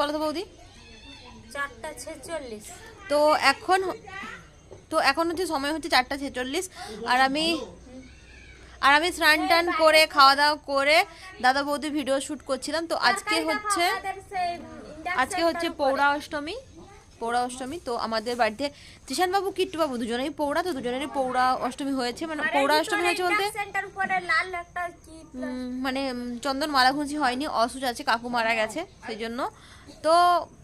বলো তো বৌদি? চারটা ছেচল্লিশ। তো এখন তো এখন হচ্ছে সময় হচ্ছে চারটা ছেচল্লিশ। আর আমি আর আমি স্নান টান করে খাওয়া দাওয়া করে দাদা বৌদি ভিডিও শ্যুট করছিলাম। তো আজকে হচ্ছে আজকে হচ্ছে পৌরা অষ্টমী পৌরা অষ্টমী তো আমাদের বাড়িতে ত্রিশান বাবু কিট্টু বাবু দুজনেই পৌরা তো দুজনেরই পৌরা অষ্টমী হয়েছে। মানে পৌরা অষ্টমী হয়েছে বলতে সেন্টার উপরে লাল একটা কি উম, মানে চন্দন চন্দন মালাঘুঁচি হয়নি অসুচ আছে কাকু মারা গেছে সেই জন্য তো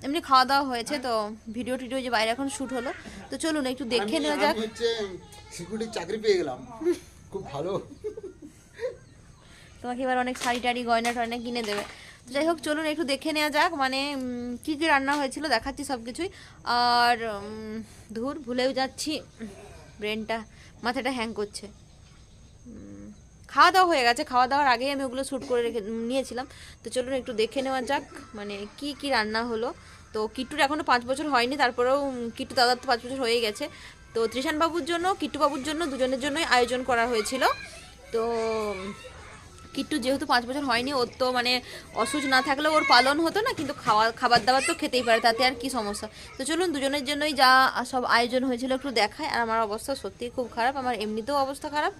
এমনি খাওয়া দাওয়া হয়েছে তো ভিডিও টিডিও যে বাইরে এখন শ্যুট হলো। তো চলুন একটু দেখে নেওয়া যাক। সিকিউরিটি চাকরি পেয়ে গেলাম। খুব ভালো। তোমাকে এবার অনেক শাড়ি টাড়ি গয়না টয়না কিনে দেবে। যাই হোক, চলুন একটু দেখে নেওয়া যাক মানে কি কি রান্না হয়েছিল, দেখাচ্ছি সব কিছুই। আর ধুর, ভুলেও যাচ্ছি। ব্রেনটা, মাথাটা হ্যাং করছে। খাওয়া দাওয়া হয়ে গেছে। খাওয়া দাওয়ার আগেই আমি ওগুলো শ্যুট করে রেখে নিয়েছিলাম। তো চলুন একটু দেখে নেওয়া যাক মানে কি কি রান্না হলো। তো কিট্টুর এখনও পাঁচ বছর হয়নি, তারপরেও কিট্টু দাদার তো পাঁচ বছর হয়ে গেছে। তো ত্রিশান বাবুর জন্য কিট্টু বাবুর জন্য দুজনের জন্যই আয়োজন করা হয়েছিল। তো কিট্টু যেহেতু পাঁচ বছর হয়নি, ওর তো মানে অসুখ না থাকলেও ওর পালন হতো না, কিন্তু খাওয়া, খাবার দাবার তো খেতেই পারে, তাতে আর কি সমস্যা। তো চলুন দুজনের জন্যই যা সব আয়োজন হয়েছিল একটু দেখায় আর আমার অবস্থা সত্যিই খুব খারাপ, আমার এমনিতেও অবস্থা খারাপ,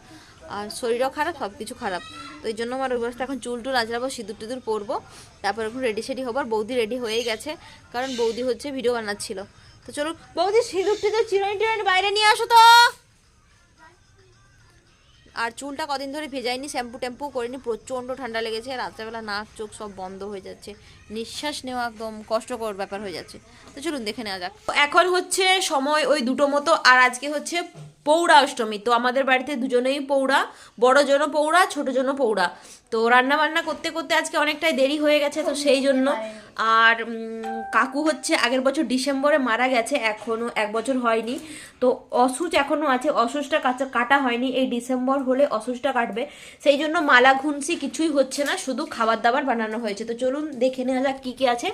আর শরীরও খারাপ সব কিছু খারাপ। তো এই জন্য আমার অবস্থা এখন চুল টুল আজরাবো সিঁদুর টিঁদুর পরবো, তারপর এখন রেডি সেডি হবার বৌদি রেডি হয়েই গেছে, কারণ বৌদি হচ্ছে ভিডিও বানাচ্ছিল। তো চলুন, বৌদি সিঁদুর টিঁদুর চিরুনি টিরুনি বাইরে নিয়ে আসো তো! আর চুলটা কদিন ধরে ভেজাইনি শ্যাম্পু ট্যাম্পু করিনি, প্রচণ্ড ঠান্ডা লেগেছে, রাত্রেবেলা নাক চোখ সব বন্ধ হয়ে যাচ্ছে। নিঃশ্বাস নেওয়া একদম কষ্টকর ব্যাপার হয়ে যাচ্ছে। তো চলুন দেখে নেওয়া যাক। এখন হচ্ছে সময় ওই দুটো মতো, আর আজকে হচ্ছে পৌরা অষ্টমী। তো আমাদের বাড়িতে দুজনেই পৌড়া বড় জন্য পৌরা ছোট জন্য পৌরা তো রান্না বান্না করতে করতে আজকে অনেকটাই দেরি হয়ে গেছে তো সেই জন্য। আর কাকু হচ্ছে আগের বছর ডিসেম্বরে মারা গেছে এখনও এক বছর হয়নি। তো অসুচ এখনও আছে অসুচটা কাঁচা কাটা হয়নি এই ডিসেম্বর হলে অসুচটা কাটবে। সেই জন্য মালা ঘুনসি কিছুই হচ্ছে না শুধু খাবার দাবার বানানো হয়েছে। তো চলুন দেখে নেওয়া যাক কী কী আছে।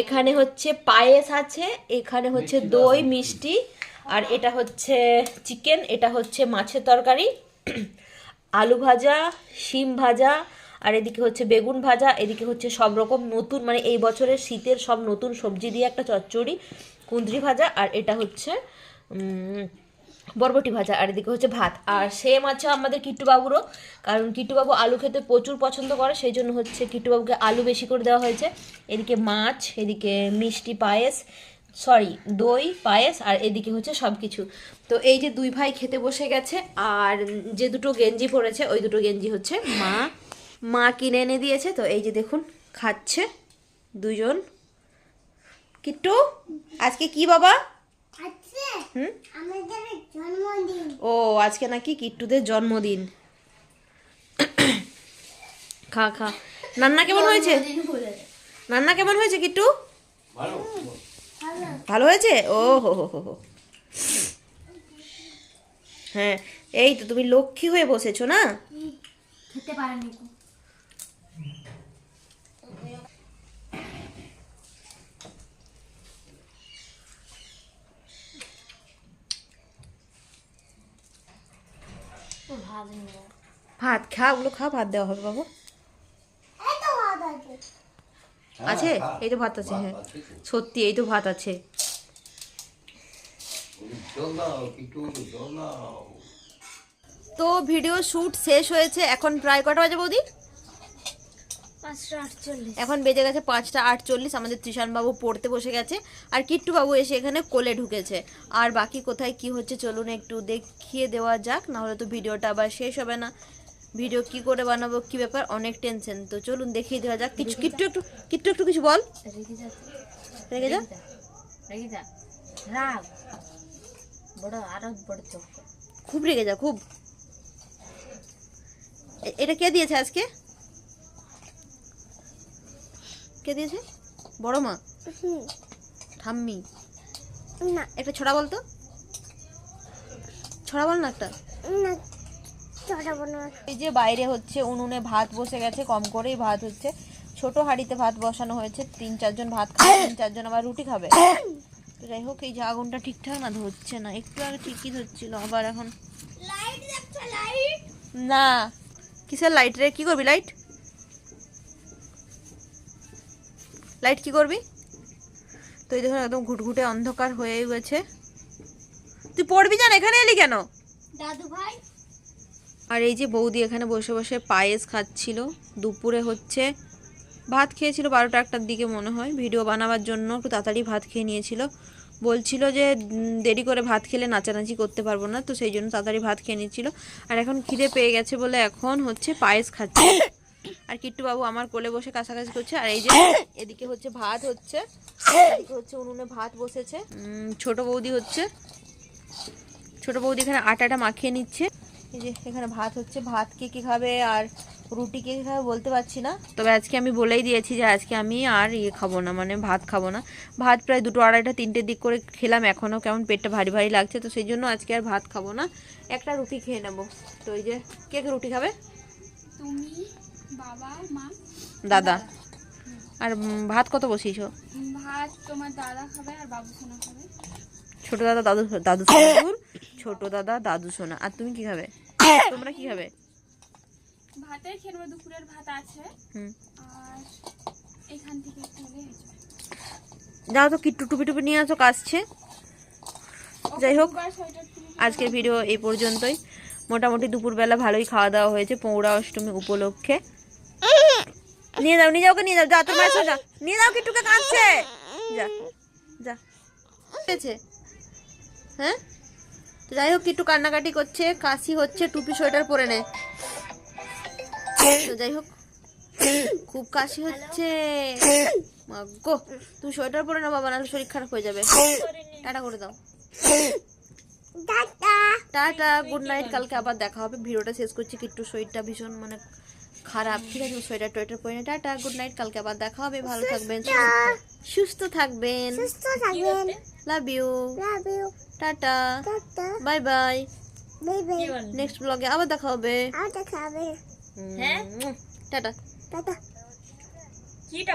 এখানে হচ্ছে পায়েস আছে এখানে হচ্ছে দই মিষ্টি আর এটা হচ্ছে চিকেন, এটা হচ্ছে মাছের তরকারি, আলু ভাজা, শিম ভাজা, আর এদিকে হচ্ছে বেগুন ভাজা, এদিকে হচ্ছে সব রকম নতুন মানে এই বছরের শীতের সব নতুন সবজি দিয়ে একটা চচ্চড়ি, কুঁদরি ভাজা, আর এটা হচ্ছে বরবটি ভাজা, আর এদিকে হচ্ছে ভাত। আর সেম আছে আমাদের কিট্টুবাবুরও, কারণ কিট্টুবাবু আলু খেতে প্রচুর পছন্দ করে, সেই জন্য হচ্ছে কিট্টুবাবুকে আলু বেশি করে দেওয়া হয়েছে। এদিকে মাছ, এদিকে মিষ্টি পায়েস সরি দই পায়েস আর এদিকে হচ্ছে সব কিছু তো এই যে দুই ভাই খেতে বসে গেছে আর যে দুটো গেঞ্জি পরেছে ওই দুটো গেঞ্জি হচ্ছে মা। মা কিনে এনে দিয়েছে তো এই যে দেখুন খাচ্ছে দুজন কিট্টু আজকে কি বাবা? হুম? ও আজকে নাকি কিট্টুদের জন্মদিন। খা খা। নান্না কেমন হয়েছে? নান্না কেমন হয়েছে কিট্টু? ভালো। হয়েছে? ও হো হো হো হো। হ্যাঁ এই তো তুমি লক্ষ্মী হয়ে বসেছো না? খেতে পারেনি ভাত খা ওগুলো খা ভাত দেওয়া হবে বাবু এই তো ভাত আছে আছে? এই তো ভাত আছে হ্যাঁ। সত্যি এই তো ভাত আছে। তো ভিডিও শুট শেষ হয়েছে এখন প্রায় কটা বাজে বৌদি? এখন বেজে গেছে পাঁচটা আটচল্লিশ আমাদের ত্রিশানবাবু পড়তে বসে গেছে আর কিট্টুবাবু এসে এখানে কোলে ঢুকেছে। আর বাকি কোথায় কি হচ্ছে চলুন একটু দেখিয়ে দেওয়া যাক নাহলে তো ভিডিওটা আবার শেষ হবে না। ভিডিও কি করে বানাবো কি ব্যাপার অনেক টেনশন তো চলুন দেখিয়ে দেওয়া যাক। কিছু কিট্টু একটু কিট্টু একটু কিছু বল। রেখে যা। রেখে যা। রাগ। বড় আরও বড় চোখ। খুব রেগে যা খুব। এটা কে দিয়েছে আজকে? কে দিয়েছে? বড় মা? ঠাম্মি। না। একটা ছড়া বলতো? ছড়া বল না একটা। না। এই যে বাইরে হচ্ছে উনুনে ভাত বসে গেছে কম করেই ভাত হচ্ছে। ছোট হাঁড়িতে ভাত বসানো হয়েছে তিন চারজন ভাত খাবে তিন চারজন আবার রুটি খাবে। তো যাই হোক এই যে আগুনটা ঠিকঠাক না ধরছে না। একটু আগে ঠিকই ধরছিল আবার এখন না। কিসের লাইট রে? কি করবি লাইট লাইট কি করবি? তো এই দেখুন একদম ঘুটঘুটে অন্ধকার হয়ে গেছে। তুই পড়বি জান এখানে এলি কেন? দাদু ভাই আর এই যে বৌদি এখানে বসে বসে পায়েস খাচ্ছিল, দুপুরে হচ্ছে ভাত খেয়েছিল, বারোটা একটার দিকে মনে হয়। ভিডিও বানাবার জন্য একটু তাড়াতাড়ি ভাত খেয়ে নিয়েছিল। বলছিল যে দেরি করে ভাত খেলে নাচানাচি করতে পারব না, তো সেই জন্য তাড়াতাড়ি ভাত খেয়ে নিচ্ছিল। আর এখন খিদে পেয়ে গেছে বলে এখন হচ্ছে পায়েস খাচ্ছে। আর কিট্টু বাবু আমার কোলে বসে কাছাকাছি করছে। আর এই যে এদিকে হচ্ছে ভাত হচ্ছে হচ্ছে উনুনে ভাত বসেছে। ছোট বৌদি হচ্ছে, ছোট বৌদি এখানে আটাটা মাখিয়ে নিচ্ছে। এই যে এখানে ভাত হচ্ছে ভাত কে কি খাবে আর রুটি কে কি খাবে বলতে পারছি না। তবে আজকে আমি বলেই দিয়েছি যে আজকে আমি আর ইয়ে খাব না মানে ভাত খাব না। ভাত প্রায় দুটো আড়াইটা তিনটের দিক করে খেলাম এখনও কেমন পেটটা ভারী ভারী লাগছে তো সেই জন্য আজকে আর ভাত খাব না। একটা রুটি খেয়ে নেব। তো এই যে কে কে রুটি খাবে? তুমি বাবা মা। দাদা। আর ভাত কত বসিয়েছো? ভাত তোমার দাদা খাবে আর বাবু সোনা খাবে। ছোট দাদা দাদু দাদু ছোট দাদা দাদু সোনা। আর তুমি কি খাবে? তোমরা কি খাবে? ভাতে খেয়ে নেব দুপুরের ভাত আছে। আর এখান থেকে একটু। যাও তো কিট্টু টুপি টুপি নিয়ে আসো কাজছে যাই হোক আজকের ভিডিও এই পর্যন্তই। মোটামুটি দুপুরবেলা ভালোই খাওয়া দাওয়া হয়েছে পৌরা অষ্টমী উপলক্ষে। নিয়ে যাও নিয়ে যাও ওকে নিয়ে যাও যা সাথে যা। নিয়ে যাও কিট্টুকে কাঁদছে যা যা। হ্যাঁ? যাই হোক একটু কান্নাকাটি করছে কাশি হচ্ছে টুপি সোয়েটার পরে নে। তো যাই হোক খুব কাশি হচ্ছে। গো তুমি সোয়েটার পরে না বাবা নাহলে শরীর খারাপ হয়ে যাবে। টাটা করে দাও। টাটা। গুড নাইট কালকে আবার দেখা হবে। ভিডিওটা শেষ করছি কিট্টু শরীরটা ভীষণ মানে খারাপ। ঠিক আছে সোয়েটার টোয়েটার পরে নে। টাটা গুড নাইট কালকে আবার দেখা হবে। ভালো থাকবেন সুস্থ থাকবেন। সুস্থ থাকবেন। Love you love you tata. Tata. Bye bye. Bye bye. Next ব্লগে আবার দেখা হবে। আবার দেখা হবে। হ্যাঁ? টাটা। কিটা